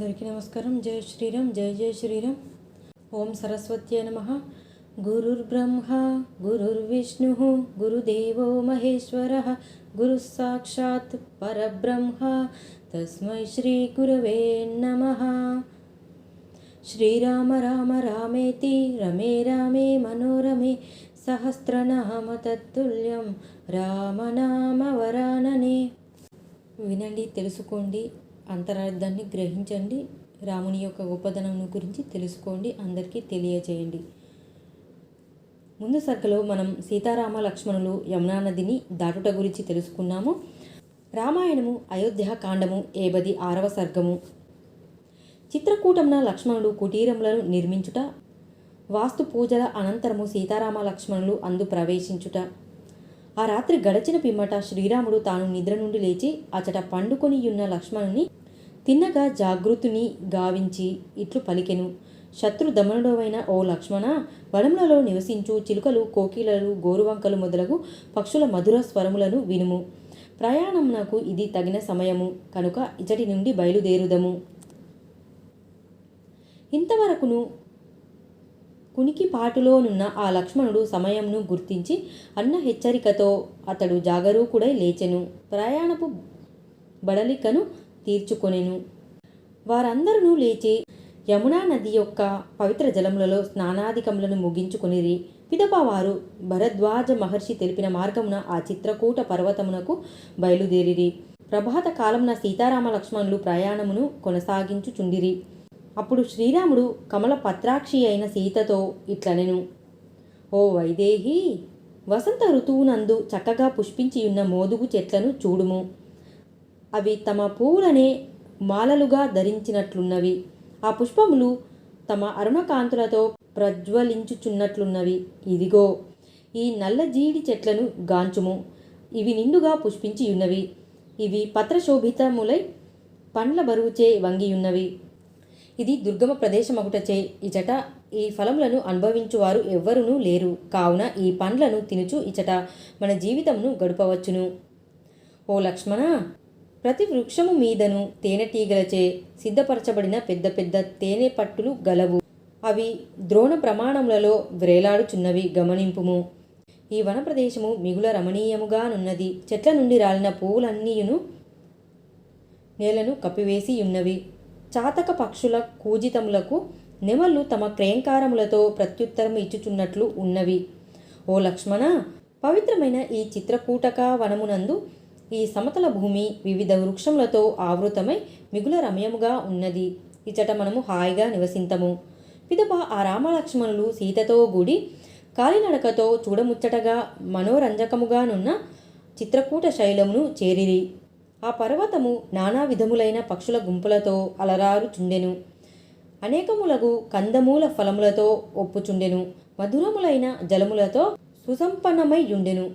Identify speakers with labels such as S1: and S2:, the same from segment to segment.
S1: అందరికీ నమస్కారం జై శ్రీరామ్ జై జై శ్రీరామ్ ఓం సరస్వత్యై నమ గురుర్బ్రహ్మ గురుర్విష్ణు గురుదేవో మహేశ్వర గురు సాక్షాత్ పరబ్రహ్మ తస్మై శ్రీ గురవే నమ శ్రీరామ రామ రామేతి రమే రామే మనోరమే సహస్రనామ తత్తుల్యం రామనామ వరాననే వినండి తెలుసుకోండి అంతరార్థాన్ని గ్రహించండి రాముని యొక్క గొప్పతనం గురించి తెలుసుకోండి అందరికీ తెలియజేయండి ముందు సర్కలో మనం సీతారామ లక్ష్మణులు యమునా నదిని దాటుట గురించి తెలుసుకున్నాము రామాయణము అయోధ్య కాండము ఏబది ఆరవ సర్గము చిత్రకూటమున లక్ష్మణుడు కుటీరములను నిర్మించుట వాస్తు పూజల అనంతరము సీతారామ లక్ష్మణులు అందు ప్రవేశించుట ఆ రాత్రి గడచిన పిమ్మట శ్రీరాముడు తాను నిద్ర నుండి లేచి అచట పండుకొని ఉన్న లక్ష్మణుని తిన్నగా జాగృతుని గావించి ఇట్లు పలికెను శత్రు దమనుడవైన ఓ లక్ష్మణ వనములలో నివసించు చిలుకలు కోకిలలు గోరువంకలు మొదలగు పక్షుల మధుర స్వరములను వినుము ప్రయాణం నాకు ఇది తగిన సమయము కనుక ఇచటి నుండి బయలుదేరుదము ఇంతవరకును కునికి పాటులోనున్న ఆ లక్ష్మణుడు సమయంను గుర్తించి అన్న హెచ్చరికతో అతడు జాగరూకుడై లేచెను ప్రయాణపు బడలికను తీర్చుకొనెను వారందరూ లేచి యమునా నది యొక్క పవిత్ర జలములలో స్నానాధికములను ముగించుకునిరి పిదపవారు భరద్వాజ మహర్షి తెలిపిన మార్గమున ఆ చిత్రకూట పర్వతమునకు బయలుదేరిరి ప్రభాత కాలమున సీతారామ లక్ష్మణులు ప్రయాణమును కొనసాగించుచుండిరి అప్పుడు శ్రీరాముడు కమల పత్రాక్షి అయిన సీతతో ఇట్లనెను ఓ వైదేహి వసంత ఋతువునందు చక్కగా పుష్పించియున్న మోదుగు చెట్లను చూడుము అవి తమ పూలనే మాలలుగా ధరించినట్లున్నవి ఆ పుష్పములు తమ అరుణకాంతులతో ప్రజ్వలించుచున్నట్లున్నవి ఇదిగో ఈ నల్ల జీడి చెట్లను గాంచుము ఇవి నిండుగా పుష్పించి ఉన్నవి ఇవి పత్రశోభితములై పండ్ల బరువుచే వంగియున్నవి ఇది దుర్గమ ప్రదేశమగుటచే ఇచట ఈ ఫలములను అనుభవించువారు ఎవ్వరూ లేరు కావున ఈ పండ్లను తినుచు ఇచట మన జీవితమును గడుపవచ్చును ఓ లక్ష్మణ ప్రతి వృక్షము మీదను తేనెటీగలచే సిద్ధపరచబడిన పెద్ద పెద్ద తేనె పట్టులు గలవు అవి ద్రోణ ప్రమాణములలో వ్రేలాడుచున్నవి గమనింపుము ఈ వన ప్రదేశము మిగుల రమణీయముగానున్నది చెట్ల నుండి రాలిన పువ్వులన్నీయును నేలను కప్పివేసి ఉన్నవి చాతక పక్షుల కూజితములకు నెమళ్ళు తమ క్రేంకారములతో ప్రత్యుత్తరం ఇచ్చుచున్నట్లు ఉన్నవి ఓ లక్ష్మణ పవిత్రమైన ఈ చిత్రకూటక వనమునందు ఈ సమతల భూమి వివిధ వృక్షములతో ఆవృతమై మిగుల రమయముగా ఉన్నది ఇచ్చట మనము హాయిగా నివసింతము పిదప ఆ రామలక్ష్మణులు సీతతో గుడి కాలినడకతో చూడముచ్చటగా మనోరంజకముగానున్న చిత్రకూట శైలమును చేరిరి ఆ పర్వతము నానా విధములైన పక్షుల గుంపులతో అలరారు చుండెను అనేకములగు కందమూల ఫలములతో ఒప్పుచుండెను మధురములైన జలములతో సుసంపన్నమై యుండెను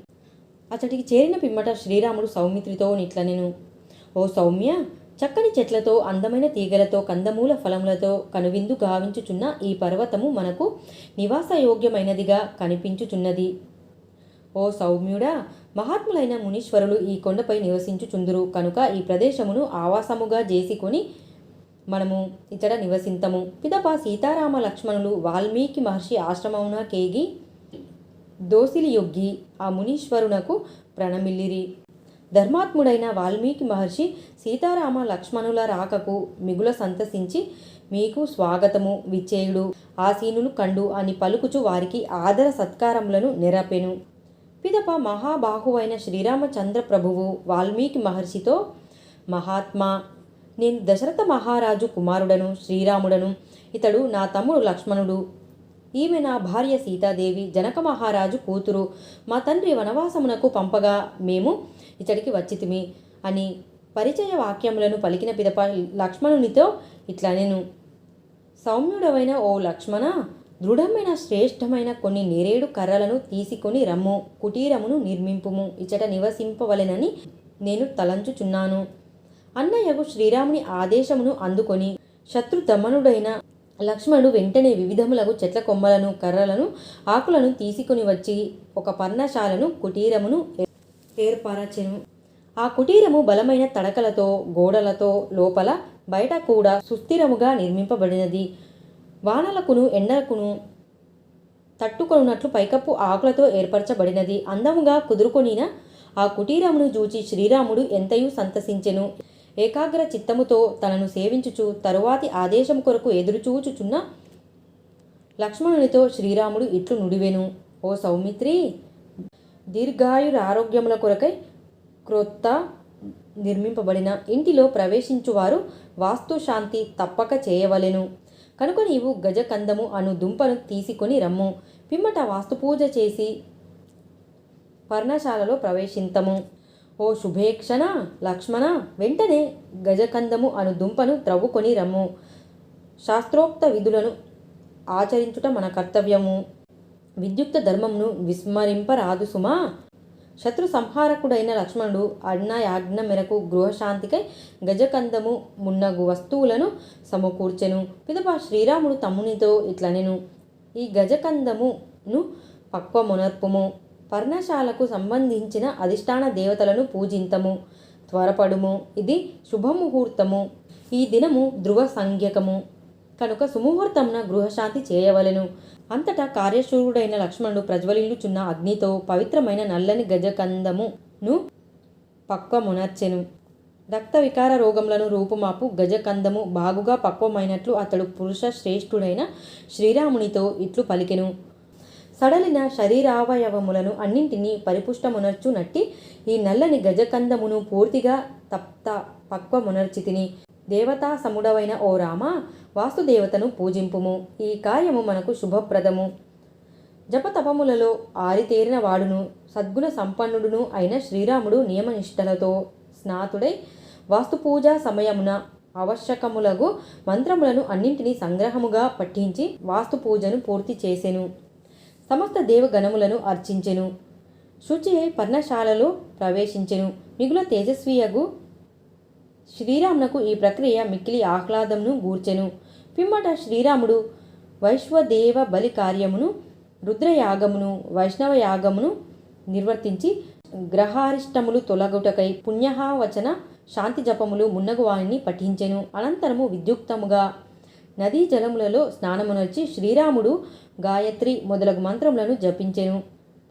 S1: అతడికి చేరిన పిమ్మట శ్రీరాముడు సౌమిత్రితో నిట్లనెను ఓ సౌమ్య చక్కని చెట్లతో అందమైన తీగలతో కందమూల ఫలములతో కనువిందు గావించుచున్న ఈ పర్వతము మనకు నివాసయోగ్యమైనదిగా కనిపించుచున్నది ఓ సౌమ్యుడా మహాత్ములైన మునీశ్వరులు ఈ కొండపై నివసించుచుందురు కనుక ఈ ప్రదేశమును ఆవాసముగా చేసుకొని మనము ఇతడ నివసింతము పిదప సీతారామ లక్ష్మణులు వాల్మీకి మహర్షి ఆశ్రమమున కేగి దోసిలి యొగ్గి ఆ మునీశ్వరునకు ప్రణమిల్లిరి ధర్మాత్ముడైన వాల్మీకి మహర్షి సీతారామ లక్ష్మణుల రాకకు మిగుల సంతసించి మీకు స్వాగతము విచ్చేయుడు సీనులు కండు అని పలుకుచు వారికి ఆదర సత్కారములను నెరపెను పిదప మహాబాహువైన శ్రీరామచంద్ర ప్రభువు వాల్మీకి మహర్షితో మహాత్మా నేను దశరథ మహారాజు కుమారుడను శ్రీరాముడను ఇతడు నా తమ్ముడు లక్ష్మణుడు ఈమె నా భార్య సీతాదేవి జనక మహారాజు కూతురు మా తండ్రి వనవాసమునకు పంపగా మేము ఇతడికి వచ్చితిమి అని పరిచయ వాక్యములను పలికిన పిదప లక్ష్మణునితో ఇట్లా నేను సౌమ్యుడవైన ఓ లక్ష్మణ దృఢమైన శ్రేష్టమైన కొన్ని నేరేడు కర్రలను తీసుకొని రమ్ము కుటీరమును నిర్మింపుము ఇచ్చట నివసింపవలెనని నేను తలంచుచున్నాను అన్నయ్యకు శ్రీరాముని ఆదేశమును అందుకొని శత్రుదమనుడైన లక్ష్మణుడు వెంటనే వివిధములకు చెట్ల కొమ్మలను కర్రలను ఆకులను తీసుకుని వచ్చి ఒక పర్ణశాలను కుటీరమును ఏర్పరచెను ఆ కుటీరము బలమైన తడకలతో గోడలతో లోపల బయట కూడా సుస్థిరముగా నిర్మింపబడినది వానలకును ఎండలకును తట్టుకొనున్నట్లు పైకప్పు ఆకులతో ఏర్పరచబడినది అందముగా కుదురుకొనిన ఆ కుటీరమును చూచి శ్రీరాముడు ఎంతయూ సంతసించెను ఏకాగ్ర చిత్తముతో తనను సేవించుచు తరువాతి ఆదేశం కొరకు ఎదురుచూచుచున్న లక్ష్మణునితో శ్రీరాముడు ఇట్లు నుడివెను ఓ సౌమిత్రి ఆరోగ్యముల కొరకై క్రొత్త నిర్మింపబడిన ఇంటిలో ప్రవేశించువారు వాస్తుశాంతి తప్పక చేయవలెను కనుక నీవు గజకందము అను దుంపను తీసుకొని రమ్ము పిమ్మట వాస్తు పూజ చేసి పర్ణశాలలో ప్రవేశింతము ఓ శుభేక్షణ లక్ష్మణ వెంటనే గజకందము అను దుంపను త్రవ్వుకొని రమ్ము శాస్త్రోక్త విధులను ఆచరించుట మన కర్తవ్యము విద్యుక్త ధర్మంను విస్మరింపరాదు సుమా శత్రు సంహారకుడైన లక్ష్మణుడు అజ్ఞయాజ్ఞ మేరకు గృహశాంతికై గజకందము మున్నగు వస్తువులను సమకూర్చెను పిదప శ్రీరాముడు తమ్మునితో ఇట్లనెను ఈ గజకందమును పక్వమునర్పుము పర్ణశాలకు సంబంధించిన అధిష్టాన దేవతలను పూజింతము త్వరపడుము ఇది శుభముహూర్తము ఈ దినము ధృవ సంజ్ఞకము కనుక సుముహూర్తంన గృహశాంతి చేయవలెను అంతటా కార్యశూరుడైన లక్ష్మణుడు ప్రజ్వలిల్లుచున్న అగ్నితో పవిత్రమైన నల్లని గజకందమును పక్వమునర్చెను రక్త వికార రోగములను రూపుమాపు గజకందము బాగుగా పక్వమైనట్లు అతడు పురుష శ్రేష్ఠుడైన శ్రీరామునితో ఇట్లు పలికెను సడలిన శరీరావయవములను అన్నింటినీ నట్టి ఈ నల్లని గజకందమును పూర్తిగా తప్త పక్వమునర్చి తిని దేవతా సముడవైన ఓ రామ వాసుదేవతను పూజింపుము ఈ కార్యము మనకు శుభప్రదము జపతపములలో ఆరితేరిన వాడును సద్గుణ సంపన్నుడును అయిన శ్రీరాముడు నియమనిష్టలతో స్నాతుడై వాస్తుపూజా సమయమున ఆవశ్యకములగు మంత్రములను అన్నింటినీ సంగ్రహముగా పఠించి వాస్తు పూజను పూర్తి చేసెను సమస్త దేవగణములను అర్చించెను శుచి పర్ణశాలలో ప్రవేశించెను మిగుల తేజస్వీయగు శ్రీరామునకు ఈ ప్రక్రియ మిక్కిలి ఆహ్లాదంను గూర్చెను పిమ్మట శ్రీరాముడు వైశ్వదేవ బలి కార్యమును రుద్రయాగమును వైష్ణవయాగమును నిర్వర్తించి గ్రహారిష్టములు తొలగుటకై పుణ్యహావచన శాంతి జపములు మున్నగు వాణిని పఠించెను అనంతరము విద్యుక్తముగా నదీ జలములలో స్నానమునొచ్చి శ్రీరాముడు గాయత్రి మొదలగు మంత్రములను జపించెను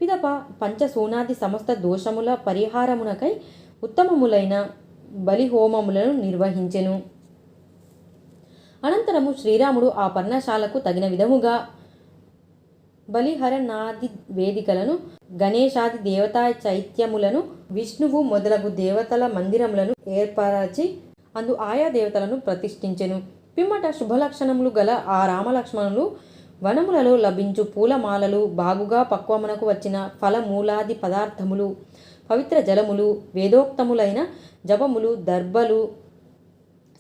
S1: పిదప పంచసూనాది సమస్త దోషముల పరిహారమునకై ఉత్తమములైన బలిహోమములను నిర్వహించెను అనంతరము శ్రీరాముడు ఆ పర్ణశాలకు తగిన విధముగా బలిహరణాది వేదికలను గణేశాది దేవతా చైత్యములను విష్ణువు మొదలగు దేవతల మందిరములను ఏర్పరచి అందు ఆయా దేవతలను ప్రతిష్ఠించెను పిమ్మట శుభలక్షణములు గల ఆ రామలక్ష్మణులు వనములలో లభించు పూలమాలలు బాగుగా పక్వమునకు వచ్చిన ఫలమూలాది పదార్థములు పవిత్ర జలములు వేదోక్తములైన జపములు దర్భలు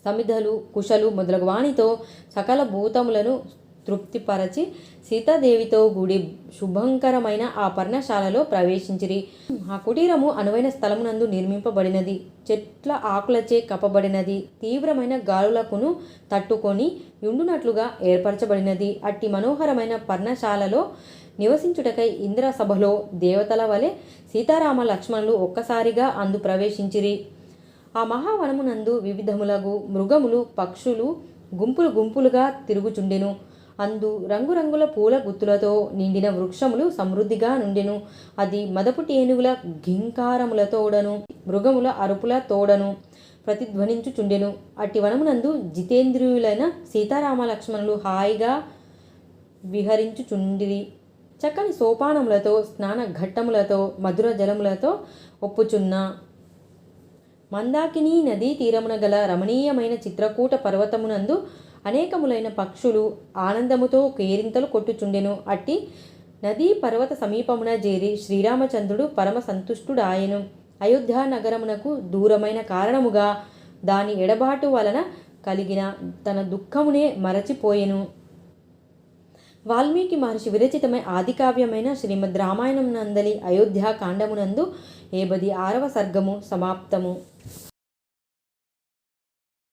S1: సమిధలు కుశలు మొదలగు వాణితో సకల భూతములను తృప్తిపరచి సీతాదేవితో గుడి శుభంకరమైన ఆ పర్ణశాలలో ప్రవేశించిరి ఆ కుటీరము అనువైన స్థలమునందు నిర్మింపబడినది చెట్ల ఆకులచే కప్పబడినది తీవ్రమైన గాలులకును తట్టుకొని ఉండునట్లుగా ఏర్పరచబడినది అట్టి మనోహరమైన పర్ణశాలలో నివసించుటకై ఇంద్ర సభలో దేవతల వలె సీతారామ లక్ష్మణులు ఒక్కసారిగా అందు ప్రవేశించిరి ఆ మహావనమునందు వివిధములగు మృగములు పక్షులు గుంపులు గుంపులుగా తిరుగుచుండెను అందు రంగురంగుల పూల గుత్తులతో నిండిన వృక్షములు సమృద్ధిగా నుండెను అది మదపుటి ఏనుగుల ఘింకారములతోడను తోడను మృగముల అరుపుల తోడను ప్రతిధ్వనించుచుండెను అట్టి వనమునందు జితేంద్రియులైన సీతారామ లక్ష్మణులు హాయిగా విహరించుచుండిరి చక్కని సోపానములతో స్నాన ఘట్టములతో మధుర జలములతో ఒప్పుచున్న మందాకిని నదీ తీరమున గల రమణీయమైన చిత్రకూట పర్వతమునందు అనేకములైన పక్షులు ఆనందముతో కేరింతలు కొట్టుచుండెను అట్టి నదీ పర్వత సమీపమున చేరి శ్రీరామచంద్రుడు పరమ సంతుష్టుడాయను అయోధ్య నగరమునకు దూరమైన కారణముగా దాని ఎడబాటు వలన కలిగిన తన దుఃఖమునే మరచిపోయెను వాల్మీకి మహర్షి విరచితమై ఆదికావ్యమైన శ్రీమద్ రామాయణం నందలి అయోధ్యాకాండమునందు ఏబది ఆరవ సర్గము సమాప్తము